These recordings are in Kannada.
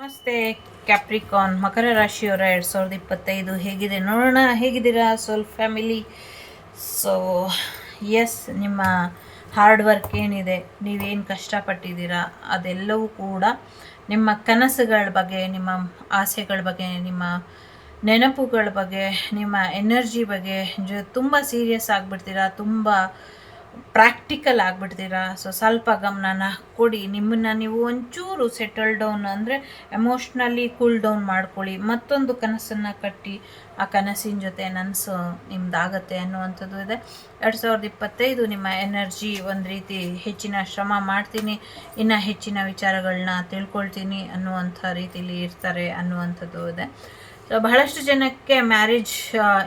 ನಮಸ್ತೆ, ಕ್ಯಾಪ್ರಿಕಾನ್. ಮಕರ ರಾಶಿಯವರ ಎರಡು ಸಾವಿರದ ಇಪ್ಪತ್ತೈದು ಹೇಗಿದೆ? ನೋಡೋಣ, ಹೇಗಿದ್ದೀರಾ? ಸ್ವಲ್ಪ ಫ್ಯಾಮಿಲಿ. ಸೊ ಎಸ್ ನಿಮ್ಮ ಹಾರ್ಡ್ ವರ್ಕ್ ಏನಿದೆ? ನೀವೇನು ಕಷ್ಟಪಟ್ಟಿದ್ದೀರಾ? ಅದೆಲ್ಲವೂ ಕೂಡ ನಿಮ್ಮ ಕನಸುಗಳ ಬಗ್ಗೆ, ನಿಮ್ಮ ಆಸೆಗಳ ಬಗ್ಗೆ, ನಿಮ್ಮ ನೆನಪುಗಳ ಬಗ್ಗೆ, ನಿಮ್ಮ ಎನರ್ಜಿ ಬಗ್ಗೆ ಜೊ ತುಂಬ ಸೀರಿಯಸ್ ಆಗಿಬಿಡ್ತೀರಾ? ತುಂಬ ಪ್ರಾಕ್ಟಿಕಲ್ ಆಗಿಬಿಡ್ತೀರಾ? ಸೊ ಸ್ವಲ್ಪ ಗಮನನ ಕೊಡಿ. ನಿಮ್ಮನ್ನು ನೀವು ಒಂಚೂರು ಸೆಟಲ್ ಡೌನ್ ಅಂದರೆ ಎಮೋಷ್ನಲಿ ಕೂಲ್ ಡೌನ್ ಮಾಡ್ಕೊಳ್ಳಿ. ಮತ್ತೊಂದು ಕನಸನ್ನು ಕಟ್ಟಿ ಆ ಕನಸಿನ ಜೊತೆ ನನಸು ನಿಮ್ದಾಗತ್ತೆ ಅನ್ನುವಂಥದ್ದು ಇದೆ. ಎರಡು ಸಾವಿರದ ಇಪ್ಪತ್ತೈದು ನಿಮ್ಮ ಎನರ್ಜಿ ಒಂದು ರೀತಿ ಹೆಚ್ಚಿನ ಶ್ರಮ ಮಾಡ್ತೀನಿ. ಇನ್ನು ಹೆಚ್ಚಿನ ವಿಚಾರಗಳನ್ನ ತಿಳ್ಕೊಳ್ತೀನಿ ಅನ್ನುವಂಥ ರೀತಿಲಿ ಇರ್ತಾರೆ ಅನ್ನುವಂಥದ್ದು ಇದೆ. ಸೊ ಬಹಳಷ್ಟು ಜನಕ್ಕೆ ಮ್ಯಾರೇಜ್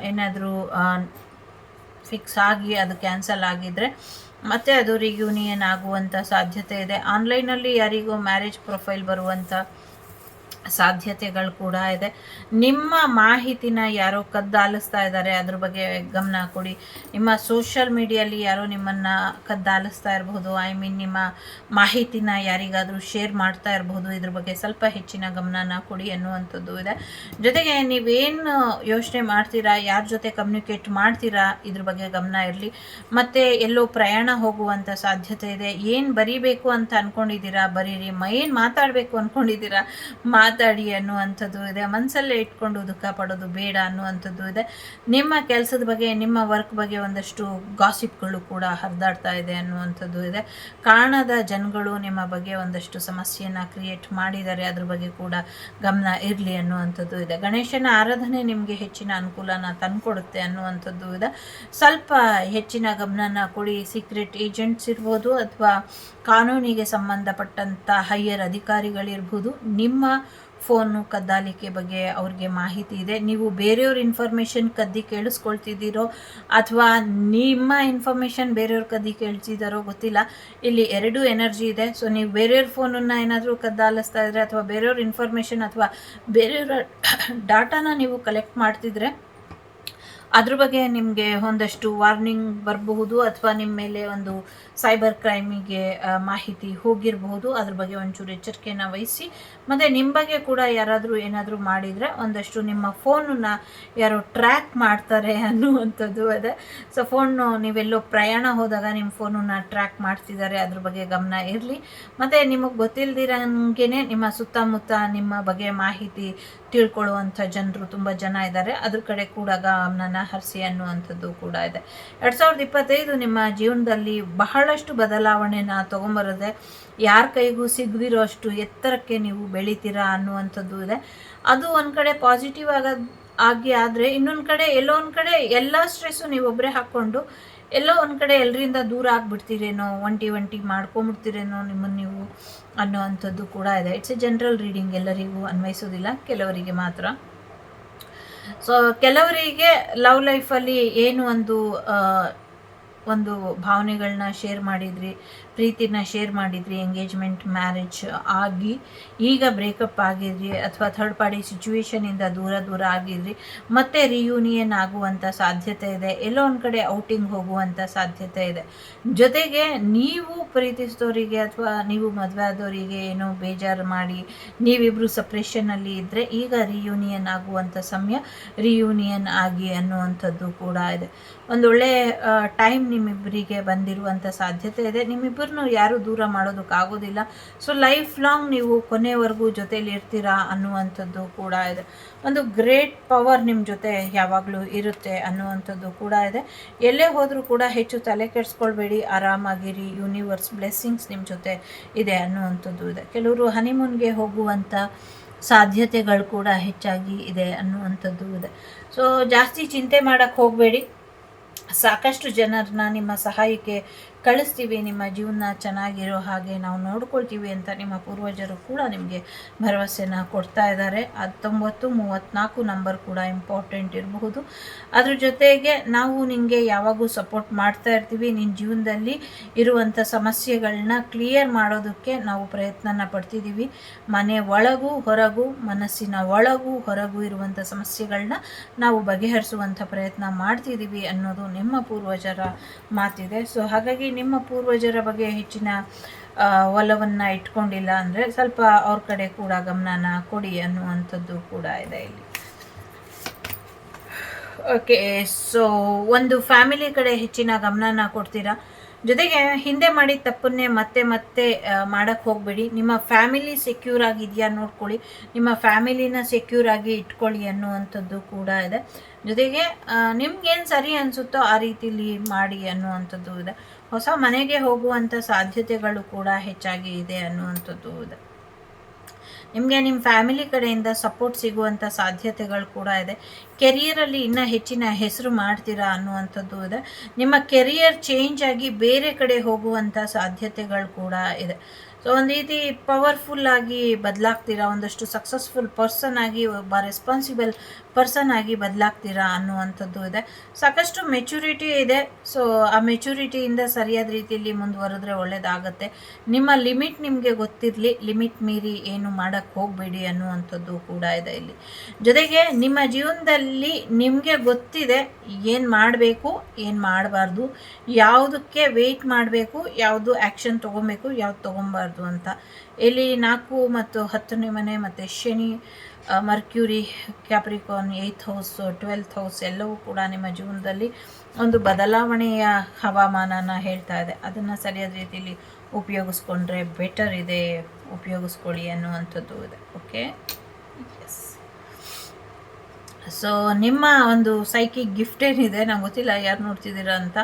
ಏನಾದರೂ ಫಿಕ್ಸ್ ಆಗಿ ಅದು ಕ್ಯಾನ್ಸಲ್ ಆಗಿದ್ದರೆ ಮತ್ತೆ ಅದು ರಿಯೂನಿಯನ್ ಆಗುವಂಥ ಸಾಧ್ಯತೆ ಇದೆ. ಆನ್ಲೈನಲ್ಲಿ ಯಾರಿಗೂ ಮ್ಯಾರೇಜ್ ಪ್ರೊಫೈಲ್ ಬರುವಂಥ ಸಾಧ್ಯತೆಗಳು ಕೂಡ ಇದೆ. ನಿಮ್ಮ ಮಾಹಿತಿನ ಯಾರೋ ಕದ್ದಾಲಿಸ್ತಾ ಇದ್ದಾರೆ, ಅದ್ರ ಬಗ್ಗೆ ಗಮನ ಕೊಡಿ. ನಿಮ್ಮ ಸೋಷಿಯಲ್ ಮೀಡಿಯಲ್ಲಿ ಯಾರೋ ನಿಮ್ಮನ್ನು ಕದ್ದಾಲಿಸ್ತಾ ಇರಬಹುದು ಐ ಮೀನ್ ನಿಮ್ಮ ಮಾಹಿತಿನ ಯಾರಿಗಾದರೂ ಶೇರ್ ಮಾಡ್ತಾ ಇರಬಹುದು ಇದ್ರ ಬಗ್ಗೆ ಸ್ವಲ್ಪ ಹೆಚ್ಚಿನ ಗಮನನ ಕೊಡಿ ಅನ್ನುವಂಥದ್ದು ಇದೆ. ಜೊತೆಗೆ ನೀವೇನು ಯೋಚನೆ ಮಾಡ್ತೀರಾ, ಯಾರ ಜೊತೆ ಕಮ್ಯುನಿಕೇಟ್ ಮಾಡ್ತೀರಾ, ಇದ್ರ ಬಗ್ಗೆ ಗಮನ ಇರಲಿ. ಮತ್ತು ಎಲ್ಲೋ ಪ್ರಯಾಣ ಹೋಗುವಂಥ ಸಾಧ್ಯತೆ ಇದೆ. ಏನು ಬರೀಬೇಕು ಅಂತ ಅಂದ್ಕೊಂಡಿದ್ದೀರಾ ಬರೀರಿ ಏನು ಮಾತಾಡಬೇಕು ಅಂದ್ಕೊಂಡಿದ್ದೀರಾ ಮಾತಾಡಿ ಅನ್ನುವಂಥದ್ದು ಇದೆ ಮನಸ್ಸಲ್ಲೇ ಇಟ್ಕೊಂಡು ದುಃಖ ಪಡೋದು ಬೇಡ ಅನ್ನುವಂಥದ್ದು ಇದೆ. ನಿಮ್ಮ ಕೆಲಸದ ಬಗ್ಗೆ, ನಿಮ್ಮ ವರ್ಕ್ ಬಗ್ಗೆ ಒಂದಷ್ಟು ಗಾಸಿಪ್ಗಳು ಕೂಡ ಹರಿದಾಡ್ತಾ ಇದೆ ಅನ್ನುವಂಥದ್ದು ಇದೆ. ಕಾಣದ ಜನಗಳು ನಿಮ್ಮ ಬಗ್ಗೆ ಒಂದಷ್ಟು ಸಮಸ್ಯೆಯನ್ನು ಕ್ರಿಯೇಟ್ ಮಾಡಿದ್ದಾರೆ ಅದ್ರ ಬಗ್ಗೆ ಕೂಡ ಗಮನ ಇರಲಿ ಅನ್ನುವಂಥದ್ದು ಇದೆ. ಗಣೇಶನ ಆರಾಧನೆ ನಿಮಗೆ ಹೆಚ್ಚಿನ ಅನುಕೂಲನ ತಂದುಕೊಡುತ್ತೆ ಅನ್ನುವಂಥದ್ದು ಇದೆ. ಸ್ವಲ್ಪ ಹೆಚ್ಚಿನ ಗಮನನ ಕೊಡಿ. ಸೀಕ್ರೆಟ್ ಏಜೆಂಟ್ಸ್ ಇರ್ಬೋದು ಅಥವಾ ಕಾನೂನಿಗೆ ಸಂಬಂಧಪಟ್ಟಂಥ ಹೈಯರ್ ಅಧಿಕಾರಿಗಳಿರ್ಬೋದು. ನಿಮ್ಮ ಫೋನು ಕದ್ದಾಲಿಕೆ ಬಗ್ಗೆ ಅವ್ರಿಗೆ ಮಾಹಿತಿ ಇದೆ. ನೀವು ಬೇರೆಯವ್ರ ಇನ್ಫಾರ್ಮೇಷನ್ ಕದ್ದಿ ಕೇಳಿಸ್ಕೊಳ್ತಿದ್ದೀರೋ ಅಥವಾ ನಿಮ್ಮ ಇನ್ಫಾರ್ಮೇಷನ್ ಬೇರೆಯವ್ರ ಕದ್ದಿ ಕೇಳ್ತಿದ್ದಾರೋ ಗೊತ್ತಿಲ್ಲ. ಇಲ್ಲಿ ಎರಡೂ ಎನರ್ಜಿ ಇದೆ. ಸೊ ನೀವು ಬೇರೆಯವ್ರ ಫೋನನ್ನು ಏನಾದರೂ ಕದ್ದಾಲಿಸ್ತಾ ಇದ್ರೆ ಅಥವಾ ಬೇರೆಯವ್ರ ಇನ್ಫಾರ್ಮೇಷನ್ ಅಥವಾ ಬೇರೆಯವರ ಡಾಟಾನ ನೀವು ಕಲೆಕ್ಟ್ ಮಾಡ್ತಿದ್ರೆ ಅದ್ರ ಬಗ್ಗೆ ನಿಮಗೆ ಒಂದಷ್ಟು ವಾರ್ನಿಂಗ್ ಬರಬಹುದು ಅಥವಾ ನಿಮ್ಮ ಮೇಲೆ ಒಂದು ಸೈಬರ್ ಕ್ರೈಮಿಗೆ ಮಾಹಿತಿ ಹೋಗಿರಬಹುದು. ಅದ್ರ ಬಗ್ಗೆ ಒಂಚೂರು ಎಚ್ಚರಿಕೆಯನ್ನು ವಹಿಸಿ. ಮತ್ತು ನಿಮ್ಮ ಬಗ್ಗೆ ಕೂಡ ಯಾರಾದರೂ ಏನಾದರೂ ಮಾಡಿದರೆ ಒಂದಷ್ಟು ನಿಮ್ಮ ಫೋನನ್ನು ಯಾರು ಟ್ರ್ಯಾಕ್ ಮಾಡ್ತಾರೆ ಅನ್ನುವಂಥದ್ದು ಅದೇ. ಸೊ ಫೋನು ನೀವೆಲ್ಲೋ ಪ್ರಯಾಣ ಹೋದಾಗ ನಿಮ್ಮ ಫೋನನ್ನು ಟ್ರ್ಯಾಕ್ ಮಾಡ್ತಿದ್ದಾರೆ, ಅದ್ರ ಬಗ್ಗೆ ಗಮನ ಇರಲಿ. ಮತ್ತು ನಿಮಗೆ ಗೊತ್ತಿಲ್ಲದಿರಂಗೆ ನಿಮ್ಮ ಸುತ್ತಮುತ್ತ ನಿಮ್ಮ ಬಗ್ಗೆ ಮಾಹಿತಿ ತಿಳ್ಕೊಳ್ಳುವಂಥ ಜನರು ತುಂಬ ಜನ ಇದ್ದಾರೆ. ಅದ್ರ ಕಡೆ ಕೂಡ ಗಮನನ ಹರಿಸಿ ಅನ್ನುವಂಥದ್ದು ಕೂಡ ಇದೆ. ಎರಡು ಸಾವಿರದ ಇಪ್ಪತ್ತೈದು ನಿಮ್ಮ ಜೀವನದಲ್ಲಿ ಬಹಳಷ್ಟು ಬದಲಾವಣೆನ ತೊಗೊಂಬರದೆ ಯಾರ ಕೈಗೂ ಸಿಗದಿರೋ ಅಷ್ಟು ಎತ್ತರಕ್ಕೆ ನೀವು ಬೆಳಿತೀರಾ ಅನ್ನುವಂಥದ್ದು ಇದೆ. ಅದು ಒಂದು ಕಡೆ ಪಾಸಿಟಿವ್ ಆಗ, ಆಗಿ ಆದರೆ ಇನ್ನೊಂದು ಕಡೆ ಎಲ್ಲೋ ಒಂದು ಕಡೆ ಎಲ್ಲ ಸ್ಟ್ರೆಸ್ಸು ನೀವೊಬ್ಬರೇ ಹಾಕ್ಕೊಂಡು ಎಲ್ಲೋ ಒಂದು ಕಡೆ ಎಲ್ಲರಿಂದ ದೂರ ಆಗಿಬಿಡ್ತೀರೇನೋ, ಒಂಟಿ ಒಂಟಿ ಮಾಡ್ಕೊಂಬಿಡ್ತೀರೇನೋ ನಿಮ್ಮನ್ನು ನೀವು. ಅನ್ನೋವಂಥದ್ದು ಕೂಡ ಇದೆ. ಇಟ್ಸ್ ಎ ಜನರಲ್ ರೀಡಿಂಗ್ ಎಲ್ಲರಿಗೂ ಅನ್ವಯಿಸೋದಿಲ್ಲ. ಕೆಲವರಿಗೆ ಮಾತ್ರ. ಸೊ ಕೆಲವರಿಗೆ ಲವ್ ಲೈಫಲ್ಲಿ ಏನು ಒಂದು ಒಂದು ಭಾವನೆಗಳನ್ನ ಶೇರ್ ಮಾಡಿದ್ರಿ, ಪ್ರೀತಿನ ಶೇರ್ ಮಾಡಿದ್ರಿ ಎಂಗೇಜ್ಮೆಂಟ್ ಮ್ಯಾರೇಜ್ ಆಗಿ ಈಗ ಬ್ರೇಕಪ್ ಆಗಿದ್ರಿ ಅಥವಾ ಥರ್ಡ್ ಪಾರ್ಟಿ ಸಿಚುವೇಶನಿಂದ ದೂರ ದೂರ ಆಗಿದ್ರಿ, ಮತ್ತೆ ರಿಯೂನಿಯನ್ ಆಗುವಂಥ ಸಾಧ್ಯತೆ ಇದೆ, ಎಲ್ಲೋ ಒಂದು ಕಡೆ ಔಟಿಂಗ್ ಹೋಗುವಂಥ ಸಾಧ್ಯತೆ ಇದೆ. ಜೊತೆಗೆ ನೀವು ಪ್ರೀತಿಸಿದವರಿಗೆ ಅಥವಾ ನೀವು ಮದುವೆ ಆದವರಿಗೆ ಏನೋ ಬೇಜಾರು ಮಾಡಿ ನೀವಿಬ್ಬರು ಸಪ್ರೇಷನಲ್ಲಿ ಇದ್ದರೆ ಈಗ ರಿಯೂನಿಯನ್ ಆಗುವಂಥ ಸಮಯ ರಿಯೂನಿಯನ್ ಆಗಿ ಅನ್ನುವಂಥದ್ದು ಕೂಡ ಇದೆ. ಒಂದೊಳ್ಳೆ ಟೈಮ್ ನಿಮ್ಮಿಬ್ಬರಿಗೆ ಬಂದಿರುವಂಥ ಸಾಧ್ಯತೆ ಇದೆ. ನಿಮ್ಮಿಬ್ಬರನ್ನು ಯಾರೂ ದೂರ ಮಾಡೋದಕ್ಕಾಗೋದಿಲ್ಲ ಸೊ ಲೈಫ್ ಲಾಂಗ್ ನೀವು ಕೊನೆವರೆಗೂ ಜೊತೆಯಲ್ಲಿ ಇರ್ತೀರಾ ಅನ್ನುವಂಥದ್ದು ಕೂಡ ಇದೆ. ಒಂದು ಗ್ರೇಟ್ ಪವರ್ ನಿಮ್ಮ ಜೊತೆ ಯಾವಾಗಲೂ ಇರುತ್ತೆ ಅನ್ನುವಂಥದ್ದು ಕೂಡ ಇದೆ. ಎಲ್ಲೇ ಹೋದರೂ ಕೂಡ ಹೆಚ್ಚು ತಲೆ ಕೆಡಿಸ್ಕೊಳ್ಬೇಡಿ. ಆರಾಮಾಗಿರಿ. ಯೂನಿವರ್ಸ್ ಬ್ಲೆಸ್ಸಿಂಗ್ಸ್ ನಿಮ್ಮ ಜೊತೆ ಇದೆ ಅನ್ನುವಂಥದ್ದು ಇದೆ. ಕೆಲವರು ಹನಿಮೂನ್ಗೆ ಹೋಗುವಂಥ ಸಾಧ್ಯತೆಗಳು ಕೂಡ ಹೆಚ್ಚಾಗಿ ಇದೆ ಅನ್ನುವಂಥದ್ದು ಇದೆ. ಸೊ ಜಾಸ್ತಿ ಚಿಂತೆ ಮಾಡೋಕ್ಕೆ ಹೋಗಬೇಡಿ. ಸಾಕಷ್ಟು ಜನರನ್ನ ನಿಮ್ಮ ಸಹಾಯಕ್ಕೆ ಕಳಿಸ್ತೀವಿ, ನಿಮ್ಮ ಜೀವನ ಚೆನ್ನಾಗಿರೋ ಹಾಗೆ ನಾವು ನೋಡ್ಕೊಳ್ತೀವಿ ಅಂತ ನಿಮ್ಮ ಪೂರ್ವಜರು ಕೂಡ ನಿಮಗೆ ಭರವಸೆನ ಕೊಡ್ತಾ ಇದ್ದಾರೆ. ಹತ್ತೊಂಬತ್ತು ಮೂವತ್ತ್ನಾಲ್ಕು ನಂಬರ್ ಕೂಡ ಇಂಪಾರ್ಟೆಂಟ್ ಇರಬಹುದು. ಅದ್ರ ಜೊತೆಗೆ ನಾವು ನಿಮಗೆ ಯಾವಾಗೂ ಸಪೋರ್ಟ್ ಮಾಡ್ತಾ ಇರ್ತೀವಿ. ನಿನ್ನ ಜೀವನದಲ್ಲಿ ಇರುವಂಥ ಸಮಸ್ಯೆಗಳನ್ನ ಕ್ಲಿಯರ್ ಮಾಡೋದಕ್ಕೆ ನಾವು ಪ್ರಯತ್ನನ ಪಡ್ತಿದ್ದೀವಿ. ಮನೆ ಒಳಗೂ ಹೊರಗೂ, ಮನಸ್ಸಿನ ಒಳಗೂ ಹೊರಗೂ ಇರುವಂಥ ಸಮಸ್ಯೆಗಳನ್ನ ನಾವು ಬಗೆಹರಿಸುವಂಥ ಪ್ರಯತ್ನ ಮಾಡ್ತಿದ್ದೀವಿ ಅನ್ನೋದು ನಿಮ್ಮ ಪೂರ್ವಜರ ಮಾತಿದೆ. ಸೊ ಹಾಗಾಗಿ ನಿಮ್ಮ ಪೂರ್ವಜರ ಬಗ್ಗೆ ಹೆಚ್ಚಿನ ಒಲವನ್ನು ಇಟ್ಕೊಂಡಿಲ್ಲ ಅಂದರೆ ಸ್ವಲ್ಪ ಅವ್ರ ಕಡೆ ಕೂಡ ಗಮನನ ಕೊಡಿ ಅನ್ನುವಂಥದ್ದು ಕೂಡ ಇದೆ ಇಲ್ಲಿ. ಓಕೆ ಸೊ ಒಂದು ಫ್ಯಾಮಿಲಿ ಕಡೆ ಹೆಚ್ಚಿನ ಗಮನನ ಕೊಡ್ತೀರಾ? ಜೊತೆಗೆ ಹಿಂದೆ ಮಾಡಿದ ತಪ್ಪನ್ನೇ ಮತ್ತೆ ಮತ್ತೆ ಮಾಡೋಕ್ಕೆ ಹೋಗಬೇಡಿ. ನಿಮ್ಮ ಫ್ಯಾಮಿಲಿ ಸೆಕ್ಯೂರ್ ಆಗಿದೆಯಾ ನೋಡ್ಕೊಳ್ಳಿ. ನಿಮ್ಮ ಫ್ಯಾಮಿಲಿನ ಸೆಕ್ಯೂರ್ ಆಗಿ ಇಟ್ಕೊಳ್ಳಿ ಅನ್ನುವಂಥದ್ದು ಕೂಡ ಇದೆ. ಜೊತೆಗೆ ನಿಮ್ಗೇನು ಸರಿ ಅನಿಸುತ್ತೋ ಆ ರೀತಿಲಿ ಮಾಡಿ ಅನ್ನುವಂಥದ್ದು ಇದೆ. ಹೊಸ ಮನೆಗೆ ಹೋಗುವಂಥ ಸಾಧ್ಯತೆಗಳು ಕೂಡ ಹೆಚ್ಚಾಗಿ ಇದೆ ಅನ್ನುವಂಥದ್ದು. ಇದೆ ನಿಮಗೆ ನಿಮ್ಮ ಫ್ಯಾಮಿಲಿ ಕಡೆಯಿಂದ ಸಪೋರ್ಟ್ ಸಿಗುವಂಥ ಸಾಧ್ಯತೆಗಳು ಕೂಡ ಇದೆ. ಕೆರಿಯರಲ್ಲಿ ಇನ್ನೂ ಹೆಚ್ಚಿನ ಹೆಸರು ಮಾಡ್ತೀರಾ ಅನ್ನುವಂಥದ್ದು ಇದೆ. ನಿಮ್ಮ ಕೆರಿಯರ್ ಚೇಂಜ್ ಆಗಿ ಬೇರೆ ಕಡೆ ಹೋಗುವಂಥ ಸಾಧ್ಯತೆಗಳು ಕೂಡ ಇದೆ. ಸೊ ಒಂದು ರೀತಿ ಪವರ್ಫುಲ್ ಆಗಿ ಬದಲಾಗ್ತೀರಾ? ಒಂದಷ್ಟು ಸಕ್ಸಸ್ಫುಲ್ ಪರ್ಸನ್ ಆಗಿ, ಒಬ್ಬ ರೆಸ್ಪಾನ್ಸಿಬಲ್ ಪರ್ಸನ್ ಆಗಿ ಬದಲಾಗ್ತೀರಾ ಅನ್ನುವಂಥದ್ದು ಇದೆ. ಸಾಕಷ್ಟು ಮೆಚುರಿಟಿ ಇದೆ. ಸೊ ಆ ಮೆಚುರಿಟಿಯಿಂದ ಸರಿಯಾದ ರೀತಿಯಲ್ಲಿ ಮುಂದುವರೆದ್ರೆ ಒಳ್ಳೇದಾಗತ್ತೆ. ನಿಮ್ಮ ಲಿಮಿಟ್ ನಿಮಗೆ ಗೊತ್ತಿರಲಿ. ಲಿಮಿಟ್ ಮೀರಿ ಏನು ಮಾಡೋಕ್ಕೆ ಹೋಗಬೇಡಿ ಅನ್ನುವಂಥದ್ದು ಕೂಡ ಇದೆ ಇಲ್ಲಿ. ಜೊತೆಗೆ ನಿಮ್ಮ ಜೀವನದಲ್ಲಿ ನಿಮಗೆ ಗೊತ್ತಿದೆ ಏನು ಮಾಡಬೇಕು, ಏನು ಮಾಡಬಾರ್ದು, ಯಾವುದಕ್ಕೆ ವೆಯ್ಟ್ ಮಾಡಬೇಕು, ಯಾವುದು ಆ್ಯಕ್ಷನ್ ತೊಗೊಬೇಕು, ಯಾವ್ದು ತೊಗೊಬಾರ್ದು. ಅಂತ. ಇಲ್ಲಿ ನಾಲ್ಕು ಮತ್ತು ಹತ್ತನೇ ಮನೆ ಮತ್ತು Shani Mercury, Capricorn, eighth house, twelfth house ಎಲ್ಲವೂ ಕೂಡ ನಿಮ್ಮ ಜೀವನದಲ್ಲಿ ಒಂದು ಬದಲಾವಣೆಯ ಹವಾಮಾನನ ಹೇಳ್ತಾ ಇದೆ. ಅದನ್ನು ಸರಿಯಾದ ರೀತಿಯಲ್ಲಿ ಉಪಯೋಗಿಸ್ಕೊಂಡ್ರೆ ಬೆಟರ್ ಇದೆ, ಉಪಯೋಗಿಸ್ಕೊಳ್ಳಿ ಅನ್ನುವಂಥದ್ದು ಇದೆ. ಓಕೆ ಎಸ್ ಸೊ ನಿಮ್ಮ ಒಂದು ಸೈಕಿಕ್ ಗಿಫ್ಟ್ ಏನಿದೆ? ನಂಗೆ ಗೊತ್ತಿಲ್ಲ, ಯಾರು ನೋಡ್ತಿದ್ದೀರಾ ಅಂತ.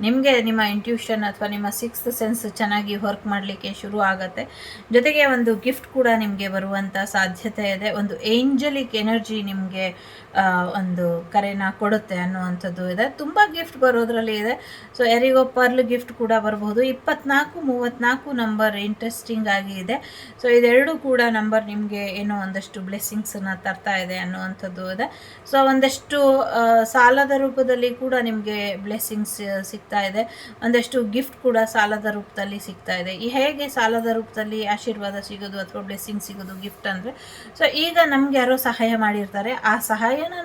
ನಿಮಗೆ ನಿಮ್ಮ ಇಂಟ್ಯೂಷನ್ ಅಥವಾ ನಿಮ್ಮ ಸಿಕ್ಸ್ತ್ ಸೆನ್ಸ್ ಚೆನ್ನಾಗಿ ವರ್ಕ್ ಮಾಡಲಿಕ್ಕೆ ಶುರು ಆಗುತ್ತೆ. ಜೊತೆಗೆ ಒಂದು ಗಿಫ್ಟ್ ಕೂಡ ನಿಮಗೆ ಬರುವಂಥ ಸಾಧ್ಯತೆ ಇದೆ. ಒಂದು ಏಂಜಲಿಕ್ ಎನರ್ಜಿ ನಿಮಗೆ ಒಂದು ಕರೆನ ಕೊಡುತ್ತೆ ಅನ್ನುವಂಥದ್ದು ಇದೆ. ತುಂಬ ಗಿಫ್ಟ್ ಬರೋದ್ರಲ್ಲಿ ಇದೆ. ಸೊ ಯಾರಿಗೋ ಪರ್ಲ್ ಗಿಫ್ಟ್ ಕೂಡ ಬರಬಹುದು ಇಪ್ಪತ್ನಾಲ್ಕು ಮೂವತ್ತ್ನಾಲ್ಕು ನಂಬರ್ ಇಂಟ್ರೆಸ್ಟಿಂಗ್ ಆಗಿ ಇದೆ. ಸೊ ಇದೆರಡು ಕೂಡ ನಂಬರ್ ನಿಮಗೆ ಏನೋ ಒಂದಷ್ಟು ಬ್ಲೆಸ್ಸಿಂಗ್ಸನ್ನು ತರ್ತಾ ಇದೆ ಅನ್ನುವಂಥದ್ದು ಇದೆ. ಸೊ ಒಂದಷ್ಟು ಸಾಲದ ರೂಪದಲ್ಲಿ ಕೂಡ ನಿಮಗೆ ಬ್ಲೆಸ್ಸಿಂಗ್ಸ್ ಸಿಗ್ತಾ ಇದೆ. ಒಂದಷ್ಟು ಗಿಫ್ಟ್ ಕೂಡ ಸಾಲದ ರೂಪದಲ್ಲಿ ಸಿಗ್ತಾ ಇದೆ. ಈ ಹೇಗೆ ಸಾಲದ ರೂಪದಲ್ಲಿ ಆಶೀರ್ವಾದ ಸಿಗೋದು ಅಥವಾ ಬ್ಲೆಸ್ಸಿಂಗ್ ಸಿಗೋದು ಗಿಫ್ಟ್ ಅಂದರೆ ಸೊ ಈಗ ನಮ್ಗೆ ಯಾರೋ ಸಹಾಯ ಮಾಡಿರ್ತಾರೆ. ಆ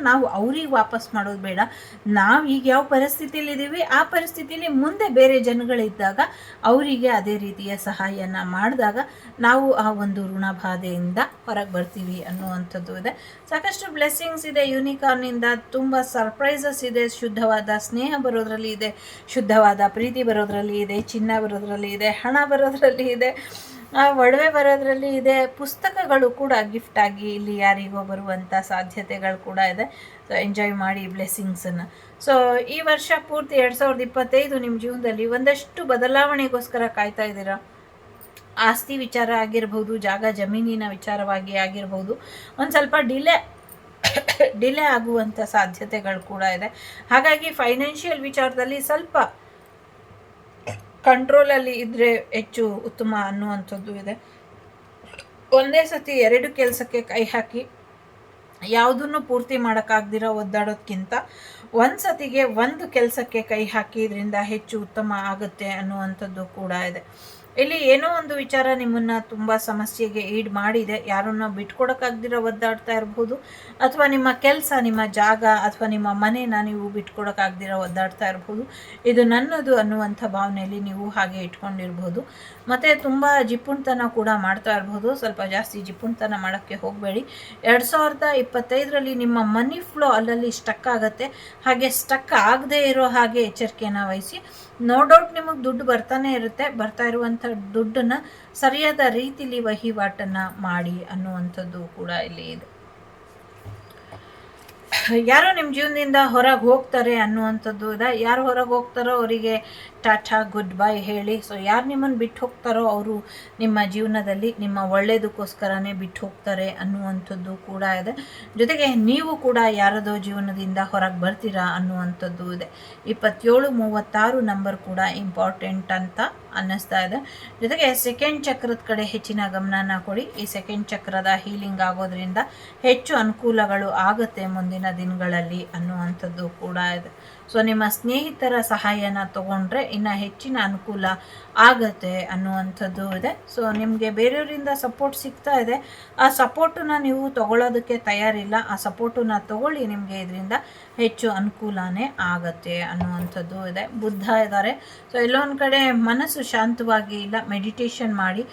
ನಾವು ಅವ್ರಿಗೆ ವಾಪಸ್ ಮಾಡೋದು ಬೇಡ. ನಾವು ಈಗ ಯಾವ ಪರಿಸ್ಥಿತಿಯಲ್ಲಿ ಇದ್ದೀವಿ ಆ ಪರಿಸ್ಥಿತಿಯಲ್ಲಿ ಮುಂದೆ ಬೇರೆ ಜನಗಳಿದ್ದಾಗ ಅವರಿಗೆ ಅದೇ ರೀತಿಯ ಸಹಾಯನ ಮಾಡಿದಾಗ ನಾವು ಆ ಒಂದು ಋಣಬಾಧೆಯಿಂದ ಹೊರಗೆ ಬರ್ತೀವಿ ಅನ್ನುವಂಥದ್ದು ಇದೆ. ಸಾಕಷ್ಟು ಬ್ಲೆಸ್ಸಿಂಗ್ಸ್ ಇದೆ ಯೂನಿಕಾರ್ನಿಂದ ತುಂಬ ಸರ್ಪ್ರೈಸಸ್ ಇದೆ, ಶುದ್ಧವಾದ ಸ್ನೇಹ ಬರೋದ್ರಲ್ಲಿ ಇದೆ, ಶುದ್ಧವಾದ ಪ್ರೀತಿ ಬರೋದ್ರಲ್ಲಿ ಇದೆ, ಚಿನ್ನ ಬರೋದ್ರಲ್ಲಿ ಇದೆ, ಹಣ ಬರೋದ್ರಲ್ಲಿ ಇದೆ. ಒಡವೆ ಬರೋದ್ರಲ್ಲಿ ಇದೆ ಪುಸ್ತಕಗಳು ಕೂಡ ಗಿಫ್ಟ್ ಆಗಿ ಇಲ್ಲಿ ಯಾರಿಗೋ ಬರುವಂಥ ಸಾಧ್ಯತೆಗಳು ಕೂಡ ಇದೆ. ಸೊ ಎಂಜಾಯ್ ಮಾಡಿ ಬ್ಲೆಸ್ಸಿಂಗ್ಸನ್ನು ಸೊ ಈ ವರ್ಷ ಪೂರ್ತಿ ಎರಡು ಸಾವಿರದ ಇಪ್ಪತ್ತೈದು ನಿಮ್ಮ ಜೀವನದಲ್ಲಿ ಒಂದಷ್ಟು ಬದಲಾವಣೆಗೋಸ್ಕರ ಕಾಯ್ತಾ ಇದ್ದೀರ? ಆಸ್ತಿ ವಿಚಾರ ಆಗಿರ್ಬೋದು, ಜಾಗ ಜಮೀನಿನ ವಿಚಾರವಾಗಿ ಆಗಿರ್ಬೋದು, ಒಂದು ಸ್ವಲ್ಪ ಡಿಲೇ ಡಿಲೇ ಆಗುವಂಥ ಸಾಧ್ಯತೆಗಳು ಕೂಡ ಇದೆ. ಹಾಗಾಗಿ ಫೈನಾನ್ಷಿಯಲ್ ವಿಚಾರದಲ್ಲಿ ಸ್ವಲ್ಪ ಕಂಟ್ರೋಲಲ್ಲಿ ಇದ್ದರೆ ಹೆಚ್ಚು ಉತ್ತಮ ಅನ್ನುವಂಥದ್ದು ಇದೆ. ಒಂದೇ ಸತಿ ಎರಡು ಕೆಲಸಕ್ಕೆ ಕೈ ಹಾಕಿ, ಯಾವುದನ್ನು ಪೂರ್ತಿ ಮಾಡೋಕ್ಕಾಗ್ದಿರೋ ಒದ್ದಾಡೋದ್ಕಿಂತ ಒಂದು ಸತಿಗೆ ಒಂದು ಕೆಲಸಕ್ಕೆ ಕೈ ಹಾಕಿದ್ರಿಂದ ಹೆಚ್ಚು ಉತ್ತಮ ಆಗುತ್ತೆ ಅನ್ನುವಂಥದ್ದು ಕೂಡ ಇದೆ. ಇಲ್ಲಿ ಏನೋ ಒಂದು ವಿಚಾರ ನಿಮ್ಮನ್ನು ತುಂಬ ಸಮಸ್ಯೆಗೆ ಈಡ್ ಮಾಡಿದೆ. ಯಾರನ್ನ ಬಿಟ್ಕೊಡೋಕ್ಕಾಗ್ದಿರೋ ಒದ್ದಾಡ್ತಾ ಇರ್ಬೋದು. ಅಥವಾ ನಿಮ್ಮ ಕೆಲಸ, ನಿಮ್ಮ ಜಾಗ ಅಥವಾ ನಿಮ್ಮ ಮನೇನ ನೀವು ಬಿಟ್ಕೊಡೋಕ್ಕಾಗ್ದಿರೋ ಒದ್ದಾಡ್ತಾ ಇರ್ಬೋದು. ಇದು ನನ್ನದು ಅನ್ನುವಂಥ ಭಾವನೆಯಲ್ಲಿ ನೀವು ಹಾಗೆ ಇಟ್ಕೊಂಡಿರ್ಬೋದು. ಮತ್ತು ತುಂಬ ಜಿಪ್ಪುಣ್ತನ ಕೂಡ ಮಾಡ್ತಾ ಇರಬಹುದು ಸ್ವಲ್ಪ ಜಾಸ್ತಿ ಜಿಪ್ಪುಣ್ತನ ಮಾಡೋಕ್ಕೆ ಹೋಗಬೇಡಿ. ಎರಡು ಸಾವಿರದ ಇಪ್ಪತ್ತೈದರಲ್ಲಿ ನಿಮ್ಮ ಮನಿ ಫ್ಲೋ ಅಲ್ಲಲ್ಲಿ ಸ್ಟಕ್ ಆಗುತ್ತೆ. ಹಾಗೆ ಸ್ಟಕ್ ಆಗದೇ ಇರೋ ಹಾಗೆ ಎಚ್ಚರಿಕೆಯನ್ನು ವಹಿಸಿ. ನೋ ಡೌಟ್ ನಿಮಗೆ ದುಡ್ಡು ಬರ್ತಾನೆ ಇರುತ್ತೆ. ಬರ್ತಾ ಇರುವಂಥ ದುಡ್ಡನ್ನು ಸರಿಯಾದ ರೀತಿಲಿ ವಹಿವಾಟನ್ನು ಮಾಡಿ ಅನ್ನುವಂಥದ್ದು ಕೂಡ ಇಲ್ಲಿ ಇದೆ. ಯಾರೋ ನಿಮ್ಮ ಜೀವನದಿಂದ ಹೊರಗೆ ಹೋಗ್ತಾರೆ ಅನ್ನುವಂಥದ್ದು ಇದೆ. ಯಾರು ಹೊರಗೆ ಹೋಗ್ತಾರೋ ಅವರಿಗೆ ಟಾಟಾ, ಗುಡ್ ಬೈ ಹೇಳಿ. ಸೊ ಯಾರು ನಿಮ್ಮನ್ನು ಬಿಟ್ಟು ಹೋಗ್ತಾರೋ ಅವರು ನಿಮ್ಮ ಜೀವನದಲ್ಲಿ ನಿಮ್ಮ ಒಳ್ಳೆಯದಕ್ಕೋಸ್ಕರನೇ ಬಿಟ್ಟು ಹೋಗ್ತಾರೆ ಅನ್ನುವಂಥದ್ದು ಕೂಡ ಇದೆ. ಜೊತೆಗೆ ನೀವು ಕೂಡ ಯಾರದೋ ಜೀವನದಿಂದ ಹೊರಗೆ ಬರ್ತೀರಾ ಅನ್ನುವಂಥದ್ದು ಇದೆ. ಇಪ್ಪತ್ತೇಳು, ಮೂವತ್ತಾರು ನಂಬರ್ ಕೂಡ ಇಂಪಾರ್ಟೆಂಟ್ ಅಂತ ಅನ್ನಿಸ್ತಾ ಇದೆ. ಜೊತೆಗೆ ಸೆಕೆಂಡ್ ಚಕ್ರದ ಕಡೆ ಹೆಚ್ಚಿನ ಗಮನನ ಕೊಡಿ. ಈ ಸೆಕೆಂಡ್ ಚಕ್ರದ ಹೀಲಿಂಗ್ ಆಗೋದ್ರಿಂದ ಹೆಚ್ಚು ಅನುಕೂಲಗಳು ಆಗುತ್ತೆ ಮುಂದಿನ ದಿನಗಳಲ್ಲಿ ಅನ್ನುವಂಥದ್ದು ಕೂಡ ಇದೆ. ಸೊ ನಿಮ್ಮ ಸ್ನೇಹಿತರ ಸಹಾಯನ ತಗೊಂಡ್ರೆ ಇನ್ನು ಹೆಚ್ಚಿನ ಅನುಕೂಲ ಆಗತ್ತೆ ಅನ್ನುವಂಥದ್ದು ಇದೆ. ಸೊ ನಿಮಗೆ ಬೇರೆಯವರಿಂದ ಸಪೋರ್ಟ್ ಸಿಗ್ತಾ ಇದೆ. ಆ ಸಪೋರ್ಟನ್ನ ನೀವು ತಗೊಳ್ಳೋದಕ್ಕೆ ತಯಾರಿಲ್ಲ. ಆ ಸಪೋರ್ಟನ್ನ ತಗೊಳ್ಳಿ, ನಿಮಗೆ ಇದರಿಂದ ಹೆಚ್ಚು ಅನುಕೂಲನೇ ಆಗತ್ತೆ ಅನ್ನುವಂಥದ್ದು ಇದೆ. ಬುದ್ಧ ಇದ್ದಾರೆ ಸೊ ಎಲ್ಲೊಂದು ಕಡೆ ಮನಸ್ಸು ಶಾಂತವಾಗಿ ಇಲ್ಲ. ಮೆಡಿಟೇಷನ್ ಮಾಡಿ.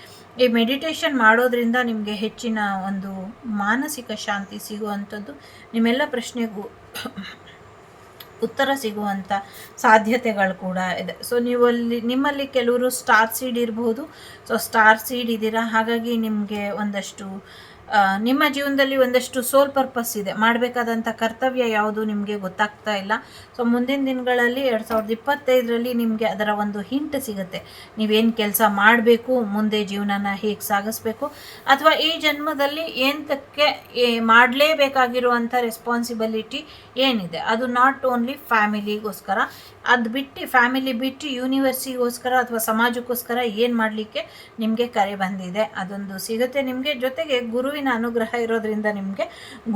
ಈ ಮೆಡಿಟೇಷನ್ ಮಾಡೋದ್ರಿಂದ ನಿಮಗೆ ಹೆಚ್ಚಿನ ಒಂದು ಮಾನಸಿಕ ಶಾಂತಿ ಸಿಗುವಂಥದ್ದು. ನಿಮ್ಮೆಲ್ಲ ಪ್ರಶ್ನೆಗೂ ಉತ್ತರ ಸಿಗುವಂಥ ಸಾಧ್ಯತೆಗಳು ಕೂಡ ಇದೆ. ಸೊ ನೀವು ಅಲ್ಲಿ ನಿಮ್ಮಲ್ಲಿ ಕೆಲವರು ಸ್ಟಾರ್ ಸೀಡ್ ಇರಬಹುದು ಸೊ ಸ್ಟಾರ್ ಸೀಡ್ ಇದ್ದೀರಾ? ಹಾಗಾಗಿ ನಿಮಗೆ ಒಂದಷ್ಟು ನಿಮ್ಮ ಜೀವನದಲ್ಲಿ ಒಂದಷ್ಟು ಸೋಲ್ ಪರ್ಪಸ್ ಇದೆ. ಮಾಡಬೇಕಾದಂಥ ಕರ್ತವ್ಯ ಯಾವುದು ನಿಮಗೆ ಗೊತ್ತಾಗ್ತಾ ಇಲ್ಲ. ಸೊ ಮುಂದಿನ ದಿನಗಳಲ್ಲಿ, ಎರಡು ಸಾವಿರದ ಇಪ್ಪತ್ತೈದರಲ್ಲಿ ನಿಮಗೆ ಅದರ ಒಂದು ಹಿಂಟ್ ಸಿಗುತ್ತೆ. ನೀವೇನು ಕೆಲಸ ಮಾಡಬೇಕು, ಮುಂದೆ ಜೀವನನ ಹೇಗೆ ಸಾಗಿಸ್ಬೇಕು, ಅಥವಾ ಈ ಜನ್ಮದಲ್ಲಿ ಏನಕ್ಕೆ ಮಾಡಲೇಬೇಕಾಗಿರುವಂಥ ರೆಸ್ಪಾನ್ಸಿಬಿಲಿಟಿ ಏನಿದೆ? ಅದು ನಾಟ್ ಓನ್ಲಿ ಫ್ಯಾಮಿಲಿಗೋಸ್ಕರ ಅದು ಬಿಟ್ಟು ಫ್ಯಾಮಿಲಿ ಬಿಟ್ಟು ಯೂನಿವರ್ಸಿಗೋಸ್ಕರ ಅಥವಾ ಸಮಾಜಕ್ಕೋಸ್ಕರ ಏನು ಮಾಡಲಿಕ್ಕೆ ನಿಮಗೆ ಕರೆ ಬಂದಿದೆ? ಅದೊಂದು ಸಿಗುತ್ತೆ ನಿಮಗೆ. ಜೊತೆಗೆ ಗುರುವಿನ ಅನುಗ್ರಹ ಇರೋದ್ರಿಂದ ನಿಮಗೆ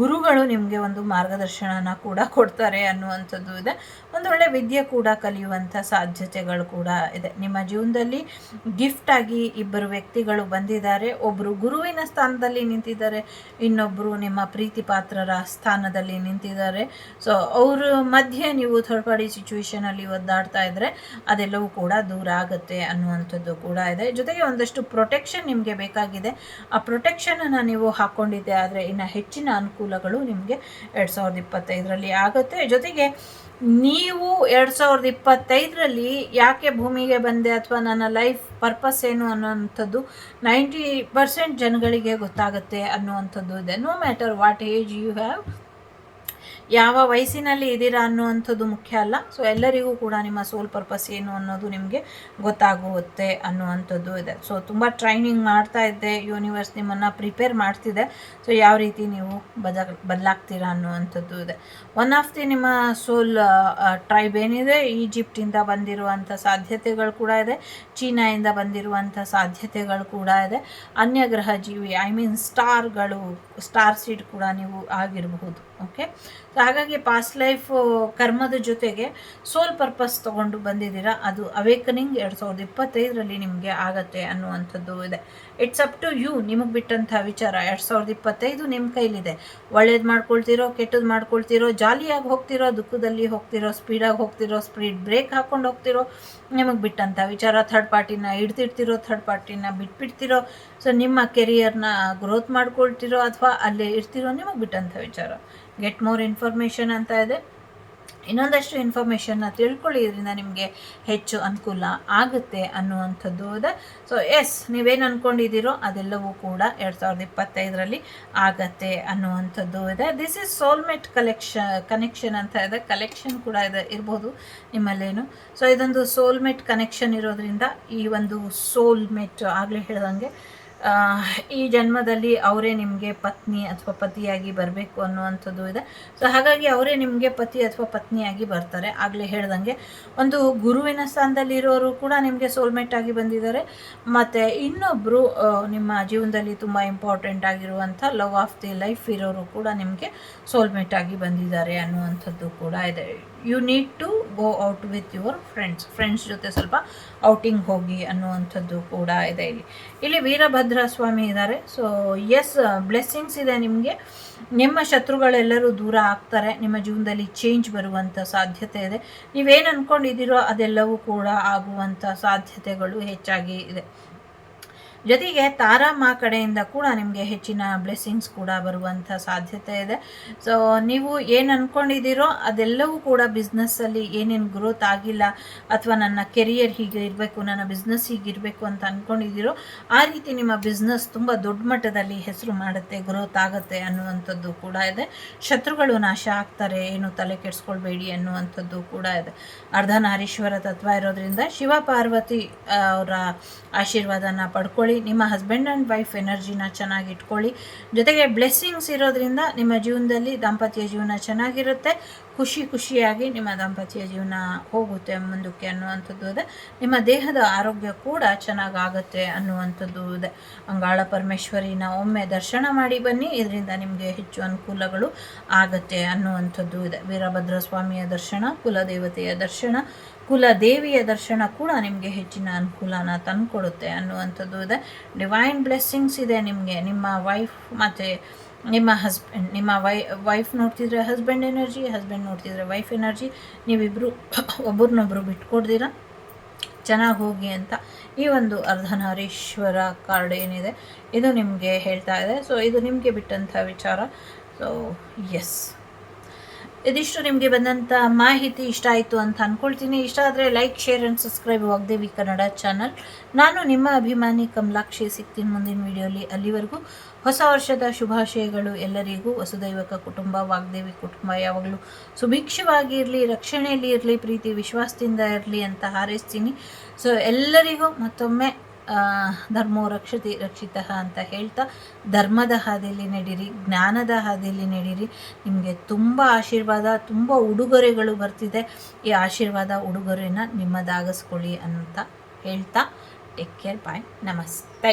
ಗುರುಗಳು ನಿಮಗೆ ಒಂದು ಮಾರ್ಗದರ್ಶನನ ಕೂಡ ಕೊಡ್ತಾರೆ ಅನ್ನುವಂಥದ್ದು ಇದೆ. ಒಂದೊಳ್ಳೆ ವಿದ್ಯೆ ಕೂಡ ಕಲಿಯುವಂಥ ಸಾಧ್ಯತೆಗಳು ಕೂಡ ಇದೆ. ನಿಮ್ಮ ಜೀವನದಲ್ಲಿ ಗಿಫ್ಟ್ ಆಗಿ ಇಬ್ಬರು ವ್ಯಕ್ತಿಗಳು ಬಂದಿದ್ದಾರೆ. ಒಬ್ಬರು ಗುರುವಿನ ಸ್ಥಾನದಲ್ಲಿ ನಿಂತಿದ್ದಾರೆ. ಇನ್ನೊಬ್ಬರು ನಿಮ್ಮ ಪ್ರೀತಿ ಪಾತ್ರರ ಸ್ಥಾನದಲ್ಲಿ ನಿಂತಿದ್ದಾರೆ. ಸೊ ಅವ್ರ ಮಧ್ಯೆ ನೀವು ಥರ್ಡ್ ಪಾರ್ಟಿ ಸಿಚುವೇಶನಲ್ಲಿ ಒದ್ದಾಡ್ತಾ ಇದ್ರೆ ಅದೆಲ್ಲವೂ ಕೂಡ ದೂರ ಆಗುತ್ತೆ ಅನ್ನುವಂಥದ್ದು ಕೂಡ ಇದೆ. ಜೊತೆಗೆ ಒಂದಷ್ಟು ಪ್ರೊಟೆಕ್ಷನ್ ನಿಮಗೆ ಬೇಕಾಗಿದೆ. ಆ ಪ್ರೊಟೆಕ್ಷನನ್ನು ನೀವು ಹಾಕ್ಕೊಂಡಿದ್ದೆ ಆದರೆ ಇನ್ನು ಹೆಚ್ಚಿನ ಅನುಕೂಲಗಳು ನಿಮಗೆ ಎರಡು ಸಾವಿರದ ಇಪ್ಪತ್ತೈದರಲ್ಲಿ ಆಗುತ್ತೆ. ಜೊತೆಗೆ ನೀವು ಎರಡು ಸಾವಿರದ ಇಪ್ಪತ್ತೈದರಲ್ಲಿ ಯಾಕೆ ಭೂಮಿಗೆ ಬಂದೆ ಅಥವಾ ನನ್ನ ಲೈಫ್ ಪರ್ಪಸ್ ಏನು ಅನ್ನೋವಂಥದ್ದು ನೈಂಟಿ ಪರ್ಸೆಂಟ್ ಜನಗಳಿಗೆ ಗೊತ್ತಾಗುತ್ತೆ ಅನ್ನುವಂಥದ್ದು ಇದೆ. No matter what age you have ಯಾವ ವಯಸ್ಸಿನಲ್ಲಿ ಇದ್ದೀರಾ ಅನ್ನುವಂಥದ್ದು ಮುಖ್ಯ ಅಲ್ಲ. ಸೊ ಎಲ್ಲರಿಗೂ ಕೂಡ ನಿಮ್ಮ ಸೋಲ್ ಪರ್ಪಸ್ ಏನು ಅನ್ನೋದು ನಿಮಗೆ ಗೊತ್ತಾಗುತ್ತೆ ಅನ್ನುವಂಥದ್ದು ಇದೆ. ಸೊ ತುಂಬ ಟ್ರೈನಿಂಗ್ ಮಾಡ್ತಾ ಇದ್ದೆ. ಯೂನಿವರ್ಸ್ ನಿಮ್ಮನ್ನು ಪ್ರಿಪೇರ್ ಮಾಡ್ತಿದೆ. ಸೊ ಯಾವ ರೀತಿ ನೀವು ಬದ ಬದಲಾಗ್ತೀರಾ ಅನ್ನುವಂಥದ್ದು ಇದೆ. ಒನ್ ಆಫ್ ದಿ ನಿಮ್ಮ ಸೋಲ್ ಟ್ರೈಬ್ ಏನಿದೆ? ಈಜಿಪ್ಟಿಂದ ಬಂದಿರುವಂಥ ಸಾಧ್ಯತೆಗಳು ಕೂಡ ಇದೆ. ಚೀನಾಯಿಂದ ಬಂದಿರುವಂಥ ಸಾಧ್ಯತೆಗಳು ಕೂಡ ಇದೆ. ಅನ್ಯ ಗ್ರಹ ಜೀವಿ ಐ ಮೀನ್ ಸ್ಟಾರ್ಗಳು ಸ್ಟಾರ್ ಸೀಡ್ ಕೂಡ ನೀವು ಆಗಿರಬಹುದು. ಓಕೆ ಸೊ ಹಾಗಾಗಿ ಪಾಸ್ಟ್ ಲೈಫ್ ಕರ್ಮದ ಜೊತೆಗೆ ಸೋಲ್ ಪರ್ಪಸ್ ತೊಗೊಂಡು ಬಂದಿದ್ದೀರಾ, ಅದು ಅವೇಕನಿಂಗ್ ಎರಡು ಸಾವಿರದ ಇಪ್ಪತ್ತೈದರಲ್ಲಿ ನಿಮಗೆ ಆಗತ್ತೆ ಅನ್ನುವಂಥದ್ದು ಇದೆ. ಇಟ್ಸ್ ಅಪ್ ಟು ಯು ನಿಮಗೆ ಬಿಟ್ಟಂಥ ವಿಚಾರ. ಎರಡು ಸಾವಿರದ ಇಪ್ಪತ್ತೈದು ನಿಮ್ಮ ಕೈಲಿದೆ. ಒಳ್ಳೇದು ಮಾಡ್ಕೊಳ್ತಿರೋ ಕೆಟ್ಟದ್ದು ಮಾಡ್ಕೊಳ್ತಿರೋ, ಜಾಲಿಯಾಗಿ ಹೋಗ್ತಿರೋ, ದುಃಖದಲ್ಲಿ ಹೋಗ್ತಿರೋ ಸ್ಪೀಡಾಗಿ ಹೋಗ್ತಿರೋ ಸ್ಪೀಡ್ ಬ್ರೇಕ್ ಹಾಕ್ಕೊಂಡು ಹೋಗ್ತಿರೋ, ನಿಮಗೆ ಬಿಟ್ಟಂಥ ವಿಚಾರ. ಥರ್ಡ್ ಪಾರ್ಟಿನ ಹಿಡ್ತಿರ್ತಿರೋ ಥರ್ಡ್ ಪಾರ್ಟಿನ ಬಿಟ್ಬಿಡ್ತಿರೋ. ಸೊ ನಿಮ್ಮ ಕೆರಿಯರ್ನ ಗ್ರೋತ್ ಮಾಡ್ಕೊಳ್ತಿರೋ ಅಥವಾ ಅಲ್ಲೇ ಇರ್ತಿರೋ, ನಿಮಗೆ ಬಿಟ್ಟಂಥ ವಿಚಾರ. ಗೆಟ್ ಮೋರ್ ಇನ್ಫಾರ್ಮೇಷನ್ ಅಂತ ಇದೆ. ಇನ್ನೊಂದಷ್ಟು ಇನ್ಫಾರ್ಮೇಷನ್ನ ತಿಳ್ಕೊಳ್ಳಿ ಇದರಿಂದ ನಿಮಗೆ ಹೆಚ್ಚು ಅನುಕೂಲ ಆಗುತ್ತೆ ಅನ್ನುವಂಥದ್ದು ಇದೆ. ಸೊ ಎಸ್ ನೀವೇನು ಅಂದ್ಕೊಂಡಿದ್ದೀರೋ ಅದೆಲ್ಲವೂ ಕೂಡ ಎರಡು ಸಾವಿರದ ಇಪ್ಪತ್ತೈದರಲ್ಲಿ ಆಗತ್ತೆ ಅನ್ನುವಂಥದ್ದು ಇದೆ. This is soulmate collection connection ಅಂತ ಇದೆ. ಕಲೆಕ್ಷನ್ ಕೂಡ ಇದೆ, ಇರ್ಬೋದು ನಿಮ್ಮಲ್ಲೇನು. ಸೊ ಇದೊಂದು ಸೋಲ್ಮೆಟ್ ಕನೆಕ್ಷನ್ ಇರೋದ್ರಿಂದ ಈ ಒಂದು ಸೋಲ್ಮೆಟ್ ಆಗಲೇ ಹೇಳ್ದಂಗೆ ಈ ಜನ್ಮದಲ್ಲಿ ಅವರೇ ನಿಮಗೆ ಪತ್ನಿ ಅಥವಾ ಪತಿಯಾಗಿ ಬರಬೇಕು ಅನ್ನುವಂಥದ್ದು ಇದೆ. ಸೊ ಹಾಗಾಗಿ ಅವರೇ ನಿಮಗೆ ಪತಿ ಅಥವಾ ಪತ್ನಿಯಾಗಿ ಬರ್ತಾರೆ. ಆಗಲೇ ಹೇಳ್ದಂಗೆ ಒಂದು ಗುರುವಿನ ಸ್ಥಾನದಲ್ಲಿ ಇರೋರು ಕೂಡ ನಿಮಗೆ ಸೋಲ್ಮೇಟ್ ಆಗಿ ಬಂದಿದ್ದಾರೆ. ಮತ್ತು ಇನ್ನೊಬ್ಬರು ನಿಮ್ಮ ಜೀವನದಲ್ಲಿ ತುಂಬ ಇಂಪಾರ್ಟೆಂಟ್ ಆಗಿರುವಂಥ ಲವ್ ಆಫ್ ದಿ ಲೈಫ್ ಇರೋರು ಕೂಡ ನಿಮಗೆ ಸೋಲ್ಮೇಟ್ ಆಗಿ ಬಂದಿದ್ದಾರೆ ಅನ್ನುವಂಥದ್ದು ಕೂಡ ಇದೆ. You need to go out with your friends friends ಜೊತೆ ಸ್ವಲ್ಪ ಔಟಿಂಗ್ ಹೋಗಿ ಅನ್ನುವಂಥದ್ದು ಕೂಡ ಇದೆ ಇಲ್ಲಿ. ಇಲ್ಲಿ ವೀರಭದ್ರ ಸ್ವಾಮಿ ಇದ್ದಾರೆ. ಸೊ ಎಸ್ ಬ್ಲೆಸ್ಸಿಂಗ್ಸ್ ಇದೆ ನಿಮಗೆ. ನಿಮ್ಮ ಶತ್ರುಗಳೆಲ್ಲರೂ ದೂರ ಆಗ್ತಾರೆ. ನಿಮ್ಮ ಜೀವನದಲ್ಲಿ ಚೇಂಜ್ ಬರುವಂಥ ಸಾಧ್ಯತೆ ಇದೆ. ನೀವೇನು ಅಂದ್ಕೊಂಡಿದ್ದೀರೋ ಅದೆಲ್ಲವೂ ಕೂಡ ಆಗುವಂಥ ಸಾಧ್ಯತೆಗಳು ಹೆಚ್ಚಾಗಿ ಇದೆ. ಜೊತೆಗೆ ತಾರಮ್ಮ ಕಡೆಯಿಂದ ಕೂಡ ನಿಮಗೆ ಹೆಚ್ಚಿನ ಬ್ಲೆಸ್ಸಿಂಗ್ಸ್ ಕೂಡ ಬರುವಂಥ ಸಾಧ್ಯತೆ ಇದೆ. ಸೊ ನೀವು ಏನು ಅಂದ್ಕೊಂಡಿದ್ದೀರೋ ಅದೆಲ್ಲವೂ ಕೂಡ ಬಿಸ್ನೆಸ್ಸಲ್ಲಿ ಏನೇನು ಗ್ರೋತ್ ಆಗಿಲ್ಲ ಅಥವಾ ನನ್ನ ಕೆರಿಯರ್ ಹೀಗೆ ಇರಬೇಕು, ನನ್ನ ಬಿಸ್ನೆಸ್ ಹೀಗಿರಬೇಕು ಅಂತ ಅಂದ್ಕೊಂಡಿದ್ದೀರೋ ಆ ರೀತಿ ನಿಮ್ಮ ಬಿಸ್ನೆಸ್ ತುಂಬ ದೊಡ್ಡ ಮಟ್ಟದಲ್ಲಿ ಹೆಸರು ಮಾಡುತ್ತೆ ಗ್ರೋತ್ ಆಗುತ್ತೆ ಅನ್ನುವಂಥದ್ದು ಕೂಡ ಇದೆ. ಶತ್ರುಗಳು ನಾಶ ಆಗ್ತಾರೆ ಏನು ತಲೆ ಕೆಡಿಸ್ಕೊಳ್ಬೇಡಿ ಅನ್ನುವಂಥದ್ದು ಕೂಡ ಇದೆ. ಅರ್ಧನಾರೀಶ್ವರ ತತ್ವ ಇರೋದ್ರಿಂದ ಶಿವ ಪಾರ್ವತಿ ಅವರ ಆಶೀರ್ವಾದನ ಪಡ್ಕೊಳ್ಳಿ. ಇಟ್ಕೊಳ್ಳಿ, ನಿಮ್ಮ ಹಸ್ಬೆಂಡ್ ಆ್ಯಂಡ್ ವೈಫ್ ಎನರ್ಜಿನ ಚೆನ್ನಾಗಿ ಇಟ್ಕೊಳ್ಳಿ. ಜೊತೆಗೆ ಬ್ಲೆಸ್ಸಿಂಗ್ಸ್ ಇರೋದ್ರಿಂದ ನಿಮ್ಮ ಜೀವನದಲ್ಲಿ ದಾಂಪತ್ಯ ಜೀವನ ಚೆನ್ನಾಗಿರುತ್ತೆ. ಖುಷಿ ಖುಷಿಯಾಗಿ ನಿಮ್ಮ ದಾಂಪತ್ಯ ಜೀವನ ಹೋಗುತ್ತೆ ಮುಂದಕ್ಕೆ ಅನ್ನುವಂಥದ್ದು ಇದೆ. ನಿಮ್ಮ ದೇಹದ ಆರೋಗ್ಯ ಕೂಡ ಚೆನ್ನಾಗಾಗುತ್ತೆ ಅನ್ನುವಂಥದ್ದು ಇದೆ. ಅಂಗಾಳ ಪರಮೇಶ್ವರಿನ ಒಮ್ಮೆ ದರ್ಶನ ಮಾಡಿ ಬನ್ನಿ. ಇದರಿಂದ ನಿಮಗೆ ಹೆಚ್ಚು ಅನುಕೂಲಗಳು ಆಗುತ್ತೆ ಅನ್ನುವಂಥದ್ದು ಇದೆ. ವೀರಭದ್ರ ಸ್ವಾಮಿಯ ದರ್ಶನ, ಕುಲದೇವತೆಯ ದರ್ಶನ ಕುಲದೇವಿಯ ದರ್ಶನ ಕೂಡ ನಿಮಗೆ ಹೆಚ್ಚಿನ ಅನುಕೂಲನ ತಂದುಕೊಡುತ್ತೆ ಅನ್ನುವಂಥದ್ದು ಇದೆ. ಡಿವೈನ್ ಬ್ಲೆಸ್ಸಿಂಗ್ಸ್ ಇದೆ ನಿಮಗೆ. ನಿಮ್ಮ ವೈಫ್ ಮತ್ತು ನಿಮ್ಮ ಹಸ್ಬೆಂಡ್ ನಿಮ್ಮ ವೈ ವೈಫ್ ನೋಡ್ತಿದ್ರೆ ಹಸ್ಬೆಂಡ್ ಎನರ್ಜಿ ಹಸ್ಬೆಂಡ್ ನೋಡ್ತಿದ್ರೆ ವೈಫ್ ಎನರ್ಜಿ ನೀವಿಬ್ಬರು ಒಬ್ಬರನ್ನೊಬ್ಬರು ಬಿಟ್ಕೊಡ್ದಿರ ಚೆನ್ನಾಗಿ ಹೋಗಿ ಅಂತ ಈ ಒಂದು ಅರ್ಧನಾರೀಶ್ವರ ಕಾರ್ಡ್ ಏನಿದೆ, ಇದು ನಿಮಗೆ ಹೇಳ್ತಾ ಇದೆ. ಸೊ ಇದು ನಿಮಗೆ ಬಿಟ್ಟಂಥ ವಿಚಾರ. ಸೊ ಎಸ್ ಇದಿಷ್ಟು ನಿಮಗೆ ಬಂದಂಥ ಮಾಹಿತಿ ಇಷ್ಟ ಆಯಿತು ಅಂತ ಅಂದ್ಕೊಳ್ತೀನಿ ಇಷ್ಟ ಆದರೆ like share and subscribe Vagdevi Kannada channel ನಾನು ನಿಮ್ಮ ಅಭಿಮಾನಿ ಕಮಲಾಕ್ಷಿ ಸಿಗ್ತೀನಿ ಮುಂದಿನ ವಿಡಿಯೋಲಿ ಅಲ್ಲಿವರೆಗೂ ಹೊಸ ವರ್ಷದ ಶುಭಾಶಯಗಳು ಎಲ್ಲರಿಗೂ. ವಸುದೈವಕ ಕುಟುಂಬ, ವಾಗ್ದೇವಿ ಕುಟುಂಬ ಯಾವಾಗಲೂ ಸುಭಿಕ್ಷವಾಗಿರಲಿ ರಕ್ಷಣೆಯಲ್ಲಿ ಇರಲಿ, ಪ್ರೀತಿ, ವಿಶ್ವಾಸದಿಂದ ಇರಲಿ ಅಂತ ಹಾರೈಸ್ತೀನಿ. ಸೊ ಎಲ್ಲರಿಗೂ ಮತ್ತೊಮ್ಮೆ ಧರ್ಮೋ ರಕ್ಷತಿ, ರಕ್ಷಿತ ಅಂತ ಹೇಳ್ತಾ ಧರ್ಮದ ಹಾದಿಯಲ್ಲಿ ನಡೀರಿ ಜ್ಞಾನದ ಹಾದಿಯಲ್ಲಿ ನಡೀರಿ ನಿಮಗೆ ತುಂಬ ಆಶೀರ್ವಾದ, ತುಂಬ ಉಡುಗೊರೆಗಳು ಬರ್ತಿದೆ. ಈ ಆಶೀರ್ವಾದ, ಉಡುಗೊರೆನ ನಿಮ್ಮದಾಗಿಸ್ಕೊಳ್ಳಿ ಅಂತ ಹೇಳ್ತಾ ಟೇಕ್ ಕೇರ್ ಬಾಯ್ ನಮಸ್ತೆ.